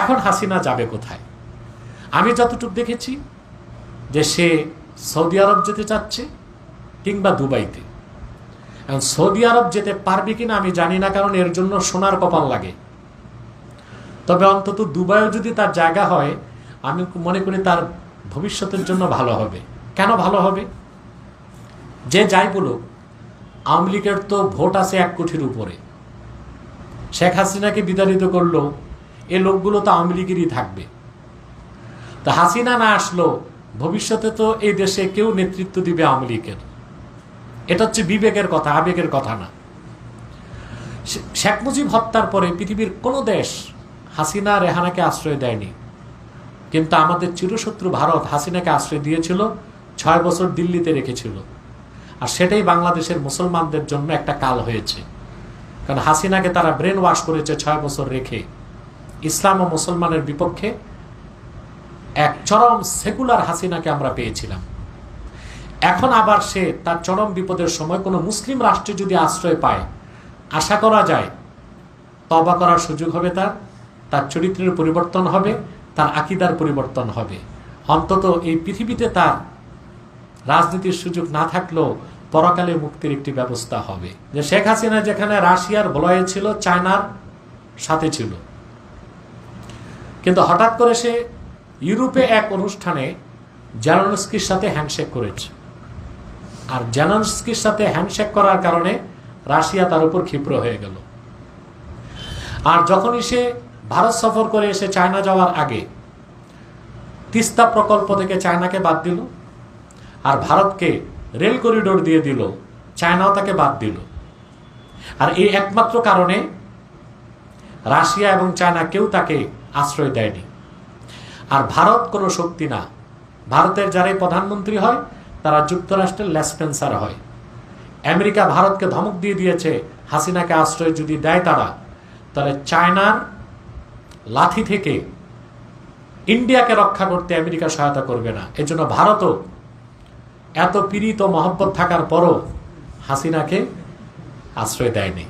এখন হাসিনা যাবে কোথায়? আমি যতটুকু দেখেছি যে সে সৌদি আরব যেতে চাচ্ছে কিংবা দুবাইতে। এখন সৌদি আরব যেতে পারবে কিনা আমি জানি না, কারণ এর জন্য সোনার কপাল লাগে। তবে অন্তত দুবাইও যদি তার জায়গা হয়, আমি মনে করি তার ভবিষ্যতের জন্য ভালো হবে। কেন ভালো হবে? যে যাই বলুক, আওয়ামী লীগের তো ভোট আছে এক কোটির উপরে। শেখ হাসিনাকে বিতাড়িত করল এ লোকগুলো তো আওয়ামী লীগেরই থাকবে। তা হাসিনা না আসলো, ভবিষ্যতে তো এই দেশে কেউ নেতৃত্ব দিবে আওয়ামী লীগের। এটা হচ্ছে বিবেকের কথা, আবেগের কথা না। শেখ মুজিব হত্যার পরে পৃথিবীর কোনো দেশ হাসিনা রেহানাকে আশ্রয় দেয়নি। কিন্তু আমাদের চিরশত্রু ভারত হাসিনাকে আশ্রয় দিয়েছিল, ছয় বছর দিল্লিতে রেখেছিল। আর সেটাই বাংলাদেশের মুসলমানদের জন্য একটা কাল হয়েছে। কারণ হাসিনাকে তারা ব্রেন ওয়াশ করেছে ছয় বছর রেখে। ইসলাম ও মুসলমানের বিপক্ষে এক চরম সেকুলার হাসিনাকে আমরা পেয়েছিলাম। এখন আবার সে তার চরম বিপদের সময় কোনো মুসলিম রাষ্ট্রে যদি আশ্রয় পায়, আশা করা যায় তবা করার সুযোগ হবে তার তার চরিত্রের পরিবর্তন হবে, তার আকিদার পরিবর্তন হবে। অন্তত এই পৃথিবীতে তার রাজনীতির সুযোগ না থাকলেও পরকালে মুক্তির একটি ব্যবস্থা হবে। যে শেখ হাসিনা যেখানে রাশিয়ার বলয়ে ছিল, চায়নার সাথে ছিল। কিন্তু হঠাৎ করে সে ইউরোপে এক অনুষ্ঠানে জ্যালনস্কির সাথে হ্যান্ডশেক করেছে। আর জ্যালনস্কির সাথে হ্যান্ডশেক করার কারণে রাশিয়া তার উপর ক্ষিপ্র হয়ে গেল। আর যখনই সে ভারত সফর করে এসে চায়না যাওয়ার আগে তিস্তা প্রকল্প থেকে চায়নাকে বাদ দিল আর ভারতকে রেল করিডোর দিয়ে দিল, চায়নাও তাকে বাদ দিল। আর এই একমাত্র কারণে রাশিয়া এবং চায়না কেউ তাকে আশ্রয় দেয়নি। আর ভারত কোনো শক্তি না। ভারতের যারাই প্রধানমন্ত্রী হয়, তারা যুক্তরাষ্ট্রের লেসপেন্সার হয়। আমেরিকা ভারতকে ধমক দিয়ে দিয়েছে, হাসিনাকে আশ্রয় যদি দেয় তারা, তাহলে চায়নার লাথি থেকে ইন্ডিয়াকে রক্ষা করতে আমেরিকা সহায়তা করবে না। এজন্য ভারতও এত পীড়িত মহব্বত থাকার পরও হাসিনাকে আশ্রয় দেয়নি।